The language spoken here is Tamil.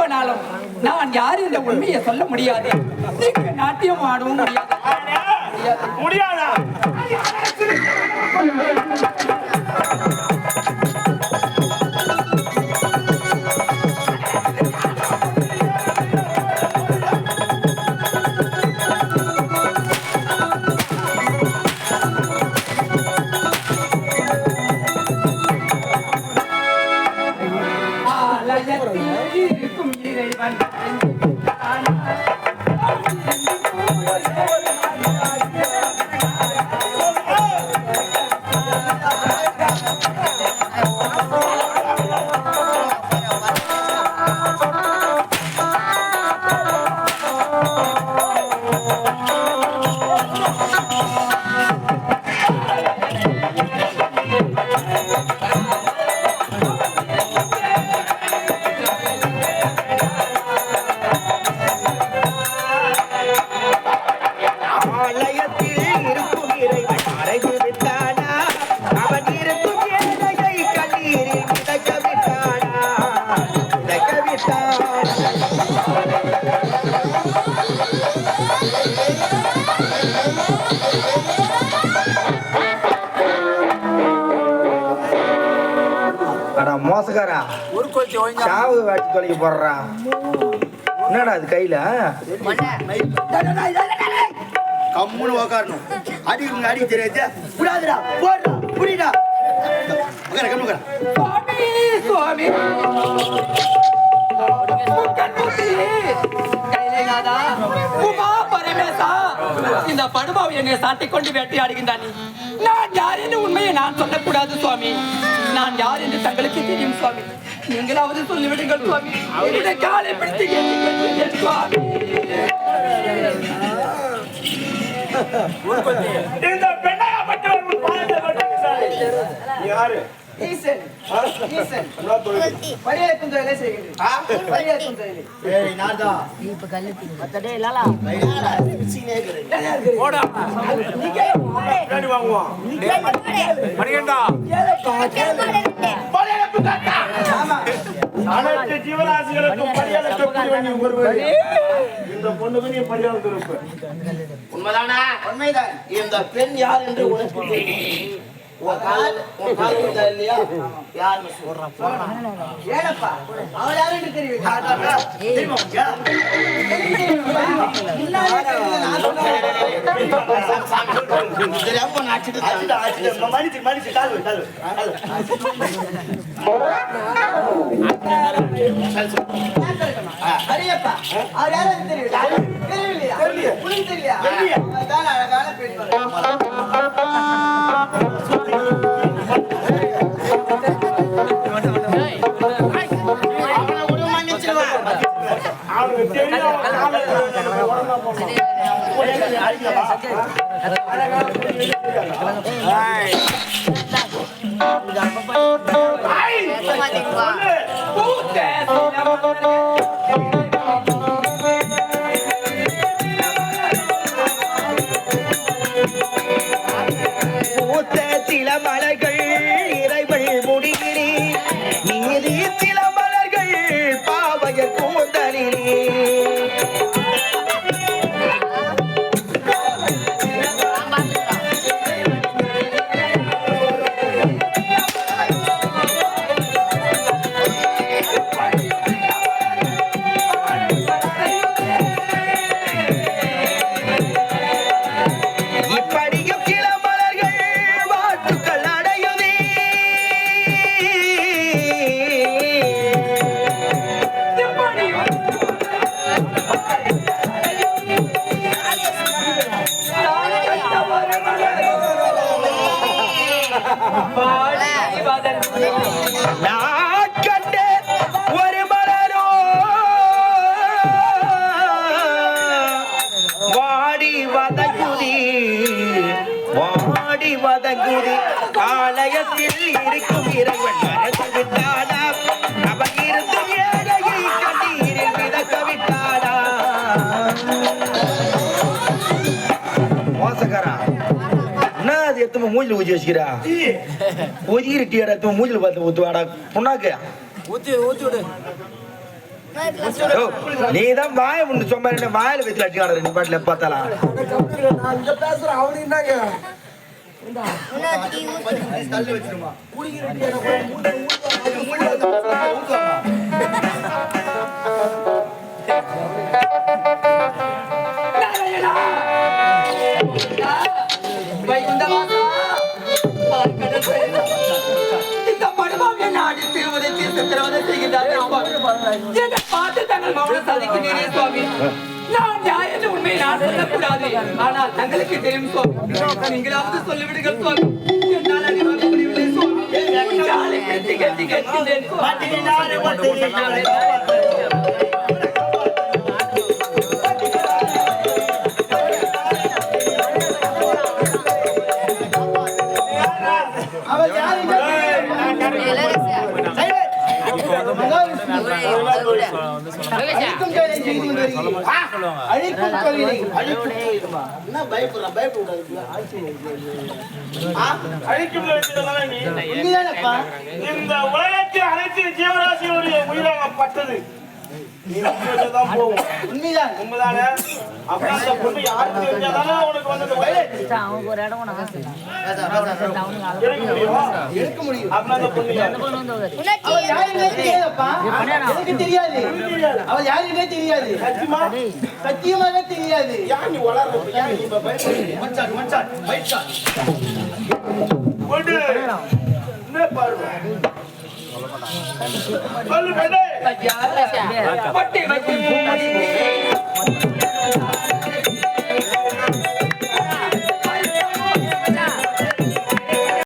எப்பனாலும் நான் யார் என்ற உண்மையை சொல்ல முடியாது. நீங்க நாட்டியம் ஆடவும் முடியாது? முடியாதா? மோசக்காரா? சாவு வாட்டி தொலைக்க போடுறா என்னடா அது கையில கம்முன்னு உக்காரணும். அடிக்கு அடி தெரியாது? விடாதுடா போடுறா புரியுடா சுவாமி. உமா பரமேசா, இந்த படுபாவை என்னை சாட்டிக் கொண்டு வேட்டையாடுகின்றான். நான் யார் என்று உண்மையை நான் சொல்லக்கூடாது சுவாமி. நான் யார் என்று தங்களுக்கு தெரியும் சுவாமி. நீங்களாவது சொல்லிவிடுங்கள் சுவாமி. என்னுடைய காலை பிடித்து சுவாமி. இந்த பெண்ணாக உன் யாரு? ஈசன் ஈசன் பரியாக்கும் தொழிலை செய்கின்றேன் பரியாக்கும் தொழிலை ஏய் நான்தா பின்னாடி வாங்குவான் மணிகண்டா படையெடுப்பு தாத்தா அனைத்து ஜீவராசிகளுக்கும் ஒருவர் இந்த பொண்ணுக்கு நீ பரியாளம் இருப்பு உண்மைதானா உண்மைதான் இந்த பெண் யார் என்று உனக்கு தெரியும் உன் கால் உன் கால் விழுந்தா இல்லையா? யாருன்னு ஏனப்பா? யார் சொல்றேன். தெரியாம? நான் அடிச்சிட்டு அடிச்சுட்டு, அவனுக்கு வதங்குதி வாடி வதங்குதி ஆலயத்தில் இருக்கும் இறைவன். எத்தனை மூஞ்சில ஊற்றி வச்சுக்கிறா? ஊதிக்கிற டீ எடுத்து மூஞ்சில பார்த்து ஊற்றுவாடா புண்ணாக்கு ஊத்தி ஊத்தி விடு. ஓ, நீதான் வாய முன்னு சும்மா ரெண்டு வாயில வச்சு அடிக்காடு நீ பாட்டுல பார்த்தாலாம் நான் இங்க பேசுறேன் அவனு என்னங்க நாராயணா! என்னை பார்த்து தங்கள் மௌனம் சாதிக்கிறீரே சுவாமி நான் யார் என்ற உண்மையை நான் சொல்லக்கூடாது ஆனால் தங்களுக்கு தெரியும் சுவாமி நீங்களாவது சொல்லிவிடுங்கள் சுவாமி என்னால் அறிவாக முடியவில்லை சுவாமி காலை கட்டி கட்டி இந்த உலகத்தில் அனைத்து ஜீவராசிகளுடைய தான் போகும். உண்மைதான். உண்மைதானே? ஒரு இடம் எடுக்க முடியுமா? யாரு? யார் தெரியாது? அவள் யார் தெரியாது. சத்தியமா? சத்தியமாக தெரியாது. ஏன் நீ வளர்ற ஏன் நீ இப்ப பயப்படுறீங்க மச்சான் மச்சான். மச்சான் கொண்டு என்ன பாருங்க சொல்லு பட்டி வச்சு